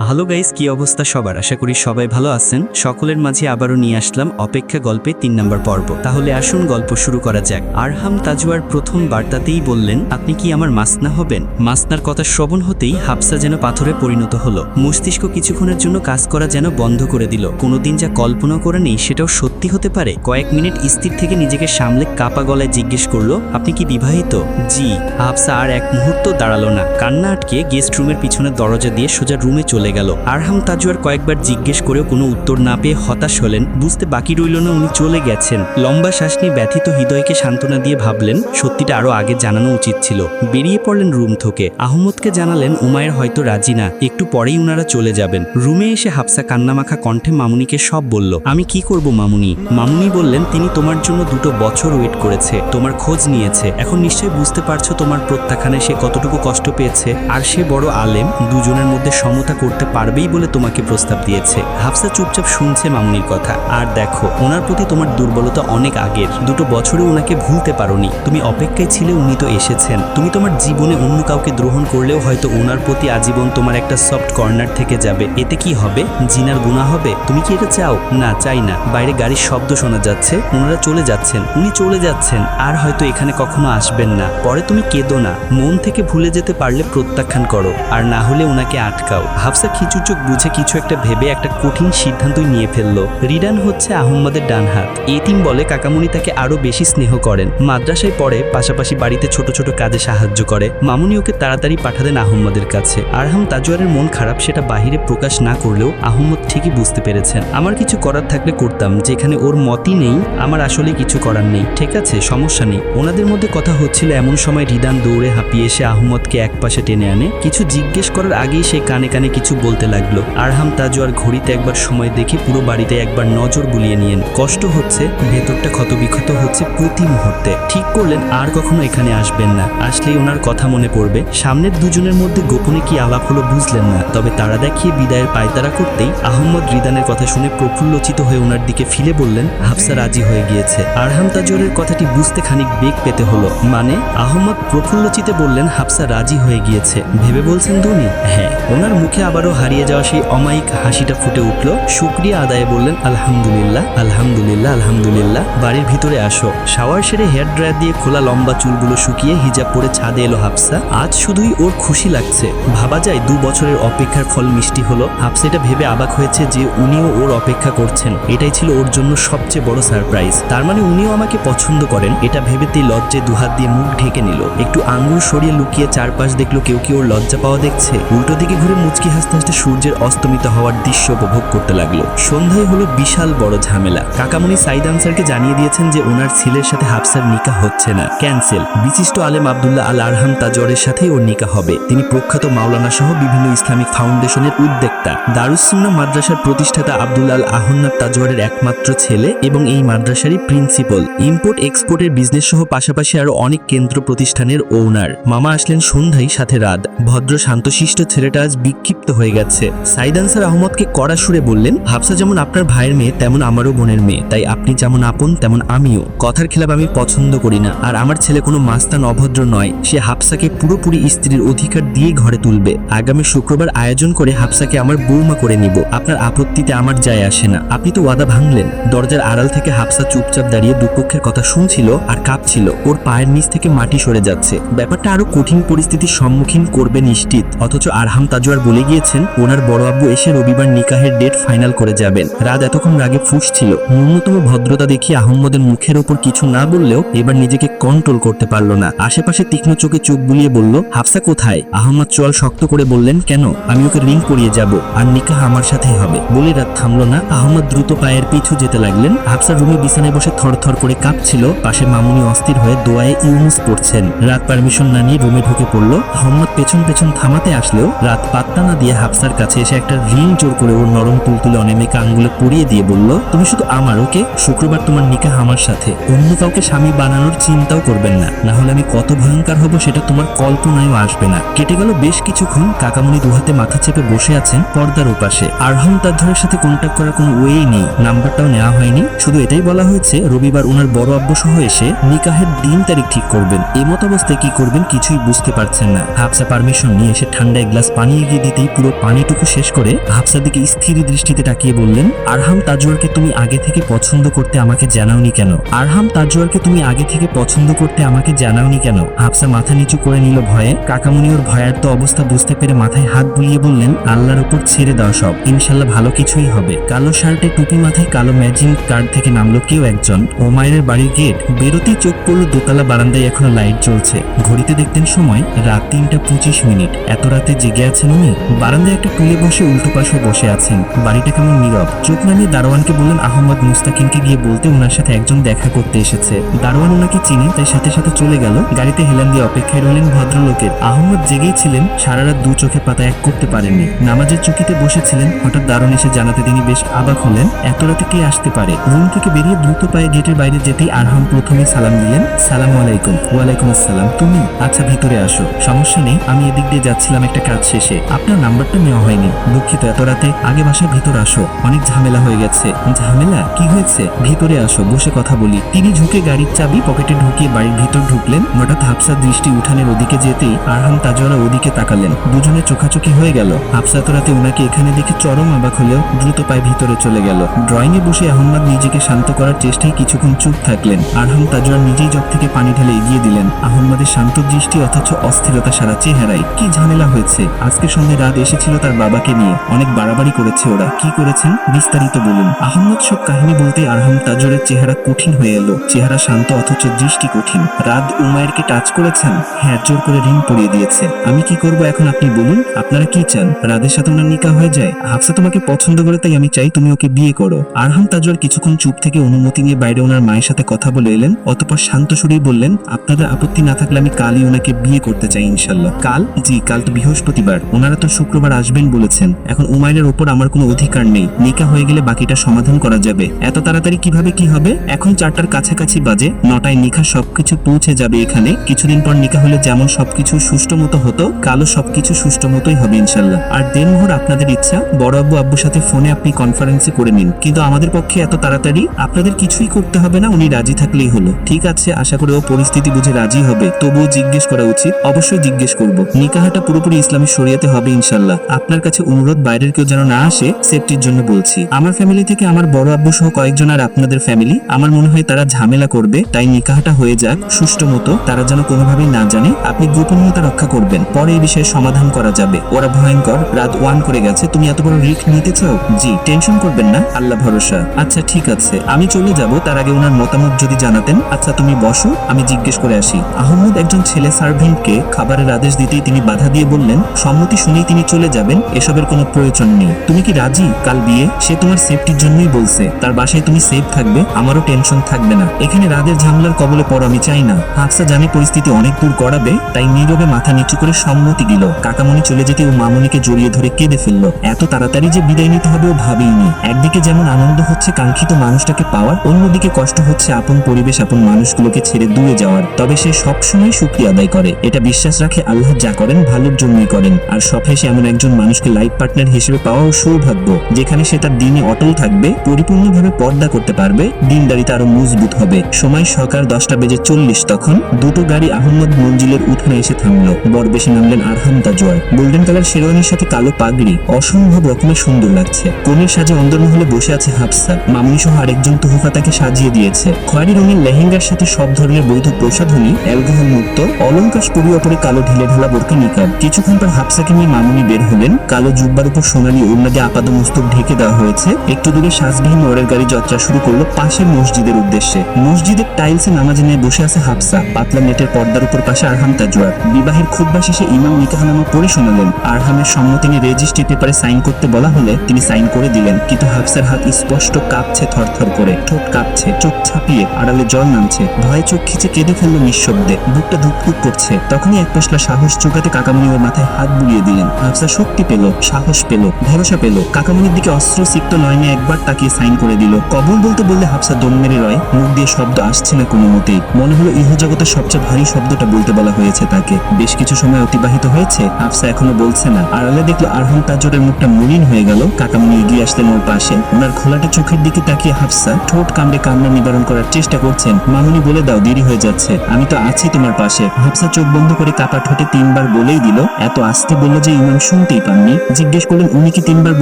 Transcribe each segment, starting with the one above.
Hello guys, কি অবস্থা সবার? আশা করি সবাই ভালো আছেন। সকলের মাঝে আবারও নিয়ে আসলাম অপেক্ষা গল্পে তিন নম্বর পর্ব। তাহলে আসুন গল্প শুরু করা যাক। আরহাম তাজুয়ার প্রথম বার্তাতেই বললেন, আপনি কি আমার মাসনা হবেন? মাসনার কথা শ্রবণ হতেই হাফসা যেন পাথরে পরিণত হলো। মস্তিষ্ক কিছুক্ষণের জন্য কাজ করা যেন বন্ধ করে দিল। কোনোদিন যা কল্পনা করে নেই সেটাও সত্যি হতে পারে। কয়েক মিনিট স্থির থেকে নিজেকে সামলে কাপা গলায় জিজ্ঞেস করল, আপনি কি বিবাহিত? জি। হাফসা আর এক মুহূর্ত দাঁড়াল না। কান্না আটকে গেস্ট রুমের পিছনে দরজা দিয়ে সোজা রুমে চলে গেল। আরহাম তাজুয়ার কয়েকবার জিজ্ঞেস করেও কোনো উত্তর না পেয়ে হতাশ হলেন। বুঝতে বাকি রইল না উনি চলে গেছেন। লম্বা শ্বাস নিয়ে ব্যথিত হৃদয়কে সান্ত্বনা দিয়ে ভাবলেন, সত্যিটা আরও আগে জানানো উচিত ছিল। বেরিয়ে পড়লেন রুম থেকে। আহমদকে জানালেন, উমায়ের হয়তো রাজি না। একটু পরেই উনারা চলে যাবেন। রুমে এসে হাফসা কান্নামাখা কণ্ঠে মামুনিকে সব বলল, আমি কি করব মামুনি? মামুনি বললেন, তিনি তোমার জন্য দুটো বছর ওয়েট করেছে, তোমার খোঁজ নিয়েছে। এখন নিশ্চয়ই বুঝতে পারছ তোমার প্রত্যাখ্যানে সে কতটুকু কষ্ট পেয়েছে। আর সে বড় আলেম, দুজনের মধ্যে সমতা করতে পারবেই বলে তোমাকে প্রস্তাব দিয়েছে। হাফসা চুপচাপ শুনছে মামুনির কথা। আর দেখো, ওনার প্রতি তোমার দুর্বলতা অনেক আগের। দুটো বছরে ওনাকে ভুলতে পারোনি। তুমি অপেক্ষায় ছিলে, উনি তো এসেছেন। তুমি তোমার জীবনে অন্য কাউকে গ্রহণ করলেও হয়তো ওনার প্রতি আজীবন তোমার একটা সফট কর্নার থেকে যাবে। এতে কি হবে? জিনার গুণা হবে? তুমি কি এটা চাও? না, চাই না। বাইরে গাড়ির শব্দ শোনা যাচ্ছে। ওনারা চলে যাচ্ছেন। উনি চলে যাচ্ছেন। আর হয়তো এখানে কখনো আসবেন না। পরে তুমি কেঁদো না। মন থেকে ভুলে যেতে পারলে প্রত্যাখ্যান করো। আর না হলে ওনাকে আটকাও। হাফসা খিচু চোখ বুঝে কিছু একটা ভেবে একটা কঠিন সিদ্ধান্তই নিয়ে ফেলল। রিডান হচ্ছে আহম্মদের ডান হাত এতিম বলে কাকামুনি তাকে আরও বেশি স্নেহ করেন। মাদ্রাসায় পড়ে পাশাপাশি বাড়িতে ছোট ছোট কাজে সাহায্য করে। মামুনি ওকে তাড়াতাড়ি পাঠাতেন আহম্মদের কাছে। আরহাম তাজুয়ারের মন খারাপ সেটা বাহিরে প্রকাশ না করলেও আহম্মদ ঠিকই বুঝতে পেরেছেন। আমার কিছু করার থাকলে করতাম, যেখানে ওর মতই নেই, আমার আসলে কিছু করার নেই। ঠিক আছে, সমস্যা নেই। ওনাদের মধ্যে কথা হচ্ছিল এমন সময় রিদান দৌড়ে হাঁপিয়ে এসে আহম্মদকে এক পাশে টেনে আনে। কিছু জিজ্ঞেস করার আগেই সে কানে কানে কিছু বলতে লাগল, আরহাম তাজুয়ার ঘড়িতে একবার সময় দেখে পুরো বাড়িতে একবার নজর বুলিয়ে নিয়েন। কষ্ট হচ্ছে, ভেতরটা ক্ষতবিক্ষত হচ্ছে প্রতি মুহূর্তে। ঠিক করলেন, আর কখনো এখানে আসবেন না। আসলেই ওনার কথা মনে পড়বে। সামনের দুজনের মধ্যে গোপনে কি আলাপ হলো বুঝলেন না। তবে তারা দেখিয়ে বিদায়ের পায়তারা করতেই আহম্মদ রিদানের কথা শুনে প্রফুল্লচিত হয়ে ওনার দিকে ফিরে বললেন, হাফসা রাজি হয়ে গিয়েছে। আরহাম তাজুয়ারের কথাটি বুঝতে খানিক বেগ পেতে হলো। মানে আহম্মদ প্রফুল্লচিতে বললেন, হাফসা রাজি হয়ে গিয়েছে। ভেবে বলছেন ধোনি? হ্যাঁ। ওনার মুখে আবারও হারিয়ে যাওয়া সেই অমায়িক হাসিটা ফুটে উঠল। শুক্রিয়া আদায়ে বললেন, আলহামদুলিল্লাহ আলহামদুলিল্লাহ আলহামদুলিল্লাহ। বাড়ির ভিতরে আসো। শাওয়ার সেরে হেয়ার ড্রায়ার দিয়ে খোলা লম্বা চুলগুলো শুকিয়ে হিজাব পরে ছাদে এলো হাফসা। আজ শুধুই ওর খুশি লাগছে। ভাবা যায় দু বছরের অপেক্ষার ফল মিষ্টি হলো। হাফসা এটা ভেবে অবাক হয়েছে যে উনিও ওর অপেক্ষা করছেন। এটাই ছিল ওর জন্য সবচেয়ে বড় সারপ্রাইজ। তার মানে উনিও আমাকে পছন্দ করেন। এটা ভেবে তে লজ্জায় দুহাত দিয়ে মুখ ঢেকে নিল। একটু আঙ্গুল সরিয়ে লুকিয়ে চারপাশ দেখল কেউ কি ওর লজ্জা পাওয়া দেখছে? উল্টো দিকে ঘুরে মুচকি হাসতে হাসতে সূর্যের অস্তমিত হওয়ার দৃশ্য উপভোগ করতে লাগল। সন্ধ্যায় হলো বিশাল বড় ঝামেলা। কাকামণি সাইদ আনসারকে জানিয়ে দিয়েছেন যে ওনার ছেলের সাথে হাফসার নিকা হচ্ছে না। ক্যান্সেল। বিশিষ্ট আলেম আবদুল্লাহ আল আরহাম তাজরের সাথেই ওর নিকা হবে। তিনি প্রখ্যাত মাওলানা সহ বিভিন্ন ইসলামিক ফাউন্ডেশনের উদ্যোক্তা। দারুসুন্না মাদ্রাসার প্রতিষ্ঠাতা আব্দুল আল আহন্নাদ তাজওয়ারের একমাত্র ছেলে এবং এই মাদ্রাসারই প্রিন্সিপাল। ইম্পোর্ট এক্সপোর্টের বিজনেস সহ পাশাপাশি আরও অনেক কেন্দ্র প্রতিষ্ঠানের ওনার। মামা আসলেন সন্ধ্যায় সাথে রাত। ভদ্র, শান্তশিষ্ট ছেলেটা আজ বিক্ষিপ্ত হয়ে গেছে। সাইদ আনসার আহমদকে কড়া সুরে বললেন, হাফসা যেমন আপনার ভাইয়ের মেয়ে, তেমন আমারও বোনের মেয়ে। তাই আপনি যেমন আপন, তেমন আমিও। কথার খেলাপ আমি পছন্দ করি না। আর আমার ছেলে কোনো মাস্তান অভদ্র নয়। সে হাফসাকে পুরোপুরি স্ত্রীর অধিকার দিয়ে ঘরে তুলবে। আগামী শুক্রবার আয়োজন করে হাফসাকে আমার বৌমা করে নিব। আপনার আপত্তিতে আমার যায় আসে না। আপনি তো ওয়াদা ভাঙলেন। দরজার আড়াল থেকে হাফসা চুপচাপ দাঁড়িয়ে দুপক্ষের কথা শুনছিল আর কাঁপছিল। ওর পায়ের নিচ থেকে মাটি সরে যাচ্ছে। ব্যাপারটা আরও কঠিন পরিস্থিতির সম্মুখীন করবে নিশ্চিত। অথচ আরহাম তাজুয়ার বলে গিয়েছেন, ওনার বড় আব্বু এসে রবিবার নিকাহের ডেট ফাইনাল করে যাবেন। রাত এতক্ষণ রাগে ফুসছিল ন্যূনতম ভদ্রতা দেখিয়ে আহম্মদের মুখের ওপর কিছু না বললেও এবার নিজেকে কন্ট্রোল করতে পারল না। আশেপাশে তীক্ষ্ণ চোখে চোখ বুলিয়ে বলল, হাফসা কোথায়? আহম্মদ চোয়াল শক্ত করে বললেন, কেন? আমি ওকে রিং পরিয়ে যাব। আর নিকাহ আমার সাথেই হবে। বলে রাত থামলো না। আহমদ দ্রুত পায়ের পিছু যেতে লাগলেন। হাফসার রুমে বিছানায় বসে থরথর করে কাঁপছিল। পাশে মামুনি অস্থির হয়ে দোয়ায় ইউনুস পড়ছেন। রাত পারমিশন না নিয়ে রুমে ঢুকে পড়ল। আহম্মদ পেছন পেছন থামাতে আসলেও রাত পাত্তা না দিয়ে হাফসার কাছে এসে একটা রিং জোর করে ওর নরম তুলতুলে অনেমেকা আঙ্গুলে পরিয়ে দিয়ে বলল, তুমি শুধু আমার, ওকে? শুক্রবার তোমার নিকাহ আমার সাথে। অন্য কাউকে স্বামী বানানোর চিন্তাও করবেন না। না হলে আমি কত ভয়ঙ্কর হব সেটা তোমার কল্পনায়ও আসবে না। কেটে গেল বেশ কিছুক্ষণ, কাকামণি দুহাতে মাথা চেপে বসে আছেন পর্দার ওপাশে। আরহাম তার সাথে কন্ট্যাক্ট করার কোনো ওয়েই নেই, নাম্বারটাও নেওয়া হয়নি। শুধু এটাই বলা হয়েছে, রবিবার ওনার বড় আব্বু সহ এসে নিকাহের দিন তারিখ ঠিক করবেন। এমত অবস্থায় কি করবেন কিছুই বুঝতে পারছেন না। হাফসা পারমিশন নিয়ে এসে ঠান্ডা এক গ্লাস পানি এগিয়ে দিতেই পুরো পানিটুকু শেষ করে হাফসার দিকে স্থির দৃষ্টিতে তাকিয়ে বললেন, আরহাম তাজওয়ারকে তুমি আগে থেকে পছন্দ করতে আমাকে জানাওনি কেন? আরহাম তাজওয়ারকে তুমি আগে থেকে পছন্দ করতে আমাকে জানাওনি কেন? হাফসা মাথা নিচু করে নিল ভয়ে। কাকামুনি ওর ভয়ার্ত অবস্থা বুঝতে পেরে মাথায় হাত বুলিয়ে বললেন, আল্লাহর উপর ছেড়ে দাও সব। ইনশাল্লাহ ভালো কিছুই হবে। কালো শার্টে টুপি মাথায় কালো ম্যাজিং কার্ড থেকে নামলো কেউ একজন। ওমায়ের বাড়ির গেট বেরোতেই চোখ পড়ল দোতলা বারান্দায় এখনও লাইট জ্বলছে। ঘড়িতে দেখতেন সময় রাত তিনটা পঁচিশ মিনিট। এত রাতে জেগে আছেন উনি। বারান্দায় একটা টুলে বসে উল্টো পাশে বসে আছেন। বাড়িটা কেমন নীরব। চোখ নামিয়ে দারোয়ানকে বললেন, আহমদ মুস্তাকিমকে গিয়ে বলতে ওনার সাথে একজন দেখা করতে এসেছে। দারোয়ান ওনাকে চিনে, তাই সাথে সাথে চলে গেল। গাড়িতে হেলান দিয়ে অপেক্ষায় রইলেন ভদ্রলোকের। আহমদ জেগেই ছিলেন, সারা রাত দু চোখে পাতা এক করতে পারেননি। নামাজের চুকিতে বসেছিলেন, হঠাৎ দারুণ এসে জানাতে তিনি বেশ অবাক হলেন, এত রাতে কে আসতে পারে? রুম থেকে বেরিয়ে দ্রুত পায়ে গেটের বাইরে যেতেই আরহাম প্রথমে সালাম দিলেন, সালাম আলাইকুম। ওয়ালাইকুম আসসালাম। তুমি? আচ্ছা ভিতরে আসো। সমস্যা নেই, আমি এদিক দিয়ে যাচ্ছিলাম, একটা কাজ শেষে আপনার নাম্বারটা নেওয়া হয়নি। দুঃখিত, এত রাতে আগে বাসায় ভিতর আসো। অনেক ঝামেলা হয়ে গেছে। ঝামেলা? কি হয়েছে? ভিতরে আসো, বসে কথা বলি। তিনি ঝুঁকে গাড়ির চাবি পকেটে ঢুকিয়ে বাড়ির ভিতর ঢুকলেন। হঠাৎ হাফসার দৃষ্টি উঠানের ওদিকে যেতেই আরহাম তাজওয়ালা ওদিকে তাকালেন। দুজনে চোখাচোখি হয়ে গেল। হাফসা তো রাতে ওনাকে এখানে দেখে চরম অবাক হলেও দ্রুত পায়ে ভিতরে চলে গেল। ড্রয়িং এ বসে আহম্মদ নিজেকে শান্ত করার চেষ্টায় কিছুক্ষণ চুপ থাকলেন। আরহাম তাজওয়ার নিজেই জগ থেকে পানি ঢেলে এগিয়ে দিলেন। আহম্মদের শান্ত দৃষ্টি অথচ অস্থিরতা সারা চেহারায়। কি ঝামেলা হয়েছে? আজকে সন্ধ্যে রাত এসেছিল তার বাবাকে নিয়ে। অনেক বাড়াবাড়ি করেছে ওরা। কি করেছেন? বিস্তারিত বলুন। আহম্মদ সব কাহিনী বলতে আরহাম তাজরের চেহারা কঠিন হয়ে এলো। চেহারা শান্ত অথচ দৃষ্টি কঠিন। রাত উমায়েরকে টাচ করেছেন? হ্যাঁ জোর করে রিং পরিয়ে দিয়েছে। আমি কি করব এখন আপনি বলুন? আপনারা কি চান? রাদের সাথে ওনার নিকা হয়ে যায়? হাফসা তোমাকে পছন্দ করে, তাই আমি চাই তুমি ওকে বিয়ে করো। আরহাম তাজওয়ার কিছুক্ষণ চুপ থেকে অনুমতি নিয়ে বাইরে ওনার মায়ের সাথে কথা বলে এলেন। অতপর শান্ত সুরেই বললেন, আপনাদের আপত্তি না থাকলে আমি কালই ওনাকে বিয়ে করতে চাই ইনশাল্লাহ। কাল? জি, কাল তো বৃহস্পতিবার। ওনারা তো শুক্রবার আসবেন বলেছেন। এখন উমাইরের ওপর আমার কোনো অধিকার নেই। নিকা হয়ে গেলে বাকিটা সমাধান করা যাবে। এত তাড়াতাড়ি কীভাবে কি হবে? এখন চারটার কাছাকাছি বাজে। নটায় নিখা সবকিছু পৌঁছে যাবে এখানে। কিছুদিন পর নিকা হলে যেমন সবকিছু সুষ্ঠু মতো হতো, কালও সবকিছু সুষ্ঠু মতোই হবে ইনশাল্লাহ। আর দেনমোহর আপনাদের ইচ্ছা, বড় আব্বু আব্বুর সাথে ফোনে আপনি কনফারেন্সে করে নিন। কিন্তু আমাদের পক্ষে এত তাড়াতাড়ি আপনাদের কিছুই করতে হবে না, উনি রাজি থাকলেই হলো। ঠিক আছে, আশা করি ও পরিস্থিতি বুঝে রাজি হবে। তবুও জিজ্ঞেস করা উচিত। অবশ্যই জিজ্ঞেস করব। নিকাহাটা পুরোপুরি ইসলামী শরিয়াতে হবে ইনশাল্লাহ। আপনার কাছে অনুরোধ বাইরের কেউ যেন না আসে, সেফটির জন্য বলছি। আমার ফ্যামিলি থেকে আমার বড় আব্বু সহ কয়েকজন আর আপনাদের ফ্যামিলি আমার মনে হয় তারা ঝামেলা করবে, তাই নিকাহটা হয়ে যাক, সুষ্ঠু মতো, তারা যেন কোনোভাবেই না জানে, আপনি গোপনীয়তা রক্ষা করবেন। পরে এই বিষয়ে সমাধান করা যাবে। ওরা ভয়ঙ্কর, রাত ওয়ান করে গেছে, তুমি এত বড় রিস্ক নিতে চাও জি টেনশন করবেন না, আল্লাহ ভরসা। আচ্ছা ঠিক আছে। আমি চলে যাব, তার আগে ওনার মতামত যদি জানাতেন। আচ্ছা তুমি বসো, আমি জিজ্ঞেস করে আসি। আহমদ একজন ছেলে সার্ভেন্টকে খাবারের আদেশ দিতেই তিনি বাধা দিয়ে বললেন, সম্মতি শুনেই তিনি চলে যাবেন, এসবের কোনো প্রয়োজন নেই। তুমি কি রাজি? কাল বিয়ে? সে তোমার সেফটির জন্যই বলছে। তার বাসায় তুমি সেফ থাকবে, আমারও টেনশন থাকবে না। এখানে রাদের ঝামেলার কবলে পড়ো, আমি চাই না। হাফসা জানে পরিস্থিতি অনেক দূর গড়াবে, তাই নীরবে মাথা নিচু করে সম্মতি দিল। কাকামণি চলে যেতে ও মামনিকে জড়িয়ে ধরে কেঁদে ফেলল। এত তাড়াতাড়ি যে বিদায় নিতে হবে ও ভাবেইনি। একদিকে যেমন আনন্দ হচ্ছে কাঙ্ক্ষিত মানুষটাকে পাওয়ার, অন্যদিকে কষ্ট হচ্ছে আপন পরিবেশ, আপন মানুষগুলোকে ছেড়ে দূরে যাওয়ার। তবে সে সবসময় সুক্রিয়া আদায় করে। এটা বিশ্বাস রাখে আল্লাহ যা করেন, ভালোর জন্যই করেন। আর সব হেসে এমন একজন মানুষকে লাইফ পার্টনার হিসেবে পাওয়াও সৌভাগ্য, যেখানে সে তার দিনে অটল থাকবে, পরিপূর্ণভাবে পর্দা করতে পারবে দিনদারিতে আরও মজবুত হবে। সময় সকাল দশটা বেজে চল্লিশ তখন দুটো গাড়ি আহমদ মঞ্জিলের উঠোনে এসে থামলো। বর বেশি নামলেন আরহাম তাজওয়ার। গোল্ডেন কালার শেরওয়ানির সাথে কালো পাগড়ি, অসম্ভব রকমের সুন্দর লাগছে। কনের সাজে অন্দরমহলে বসে আছে হাফসা মামুনি সহ আরেকজন তোহফা তাকে সাজিয়ে দিয়েছে। খয়েরি রঙের লেহেঙ্গার সাথে সব ধরনের বৈধ প্রসাধনী, অ্যালকোহল মুক্ত, অলঙ্কার পরি ওপরে কালো ঢিলে ঢালা বোরকা নিকাব। কিছুক্ষণ পর হাফসাকে নিয়ে মামুনি বের হলেন। কালো জুব্বার উপর সোনালী ওড়না দিয়ে আপাদ মস্তক ঢেকে দেওয়া হয়েছে। একটু দূরে শ্বাসবিহীন ওরের গাড়ি যাত্রা শুরু করল পাশের মসজিদের উদ্দেশ্যে। মসজিদের টাইলসে নামাজে নিয়ে বসে আছে হাফসা। পাতলা নেটের পর্দার উপর পাশে আরহাম তাজওয়ার। বিবাহের খুদ্া শেষে ইমাম নিকাহনামা পড়ে শোনালেন। আরহামের সম্মতি নিয়ে রেজিস্ট্রি পেপারে সাইন করতে বলা হলে তিনি সাইন করে দিলেন। কিন্তু হাফসার হাত স্পষ্ট কাঁপছে থরথর করে। ঠোঁট কাঁপছে, চোখ ছাপিয়ে আড়ালে জল নামছে। ভয়ে চোখ খিচে কেঁদে ফেলল নিঃশব্দে। বুকটা ধুকধুক করছে। তখনই এক পশলা সাহস চোখাতে কাকামণি ওর মাথায় হাত বুলিয়ে দিলেন। হাফসা শক্তি পেল, সাহস পেল, ভরসা পেল। কাকামণির দিকে অস্ত্র সিক্ত নয়নে একবার তাকিয়ে সাইন করে দিল। কবল বলতে বললে হাফসা দম মেরে রয়, মুখ দিয়ে শব্দ আসছে না কোনো মতেই মনে হলো ইহজগতের সবচেয়ে ভারী শব্দটা বলতে বলা হয়েছে তাকে। বেশ কিছু সময় অতিবাহিত হয়েছে, হাফসা এখনও বলছে না। আড়ালে দেখল আরহাম তাজরের মুখটা মলিন হয়ে গেল। কাকামণি এগিয়ে আসলেন ওর পাশে। ওনার খোলাটা চোখের দিকে তাকিয়ে হাফসা ঠোঁট কামড়ে কান্না নিবারণ করার চেষ্টা করছেন। মামুনি বলে দাও, দেরি হয়ে যাচ্ছে। আমি তো আছি তোমার পাশে। হাফসা চোখ বন্ধ করে কাপা ঠোঁটে তিনবার বলেই দিল, এত আস্তে বলল যে ইমাম শুনতেই পাননি। জিজ্ঞেস করলেন, উনি কি তিনবার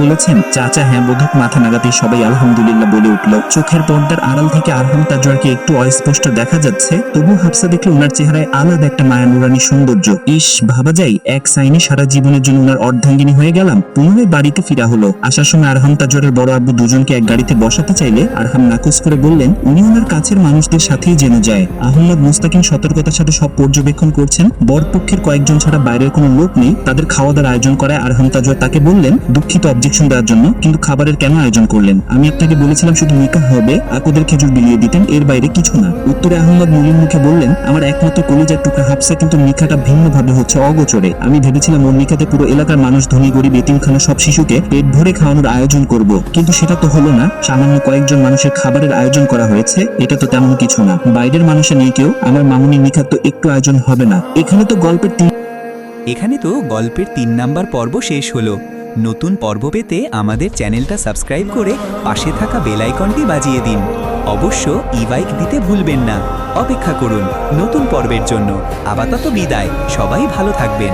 বলেছেন? চাচা হ্যাঁ বোধক মাথা নাগাতেই সবাই আলহামদুলিল্লাহ বলে উঠল। চোখের পর্দার আড়াল থেকে আরহাম তাজওয়ারকে একটু অস্পষ্ট দেখা যাচ্ছে, তবু হাফসা দেখলে ওনার চেহারায় আলাদা একটা মায়া নুরানি সৌন্দর্য। ইস ভাবা যায়, এক সাইনে সারা জীবনের জন্য ওনার অর্ধাঙ্গিনী হয়ে গেলাম, পুনরায় বাড়িতে ফিরা হলো। আসার সময় আরহাম তাজওয়ারের বড় আব্বু দুজনকে এক গাড়িতে বসাতে চাইলে আরহাম নাকচ করে বললেন, উনি ওনার কাছের মানুষদের সাথেই যেন যায়। আহমদ, মুস্তাকিম সতর্কতার সাথে সব পর্যবেক্ষণ করছেন। বরপক্ষের কয়েকজন ছাড়া বাইরের কোনো লোক নেই, তাদের খাওয়া দাওয়ার আয়োজন করায় আরহাম তাজওয়ার তাকে বললেন, দুঃখিত অবজেকশন দেওয়ার জন্য, কিন্তু খাবারের কেন আয়োজন করলেন? আমি আপনাকে বলেছিলাম শুধু নিকাহ হবে আকদের খেজুর বিলিয়ে দিতেন, এর বাইরে কিছু না। উত্তরে আহমদ মলিন মুখে বললেন, আমার একমাত্র কলিজার টুকরা হাফসা, কিন্তু নিকাটা ভিন্ন ভাবে হচ্ছে অগোচরে। আমি ভেবেছিলাম ওর নিকাতে পুরো এলাকার মানুষ, ধনী, গরিব, এতিমখানা সব শিশুকে পেট ভরে খাওয়ানোর আয়োজন করব। কিন্তু সেটা তো হলো না, সামান্য কয়েকজন মানুষের খাবারের আয়োজন করা হয়েছে, এটা তো তেমন কিছু না। বাইরের মানুষের নিয়ে কেউ, আমার মামুনি নিকাত তো একটু আয়োজন হবে না। এখানে তো গল্পের তিন এখানে তো গল্পের তিন নাম্বার পর্ব শেষ হলো। নতুন পর্ব পেতে আমাদের চ্যানেলটা সাবস্ক্রাইব করে পাশে থাকা বেলাইকনটি বাজিয়ে দিন। অবশ্য ই বাইক দিতে ভুলবেন না। অপেক্ষা করুন নতুন পর্বের জন্য। আপাতত বিদায়। সবাই ভালো থাকবেন।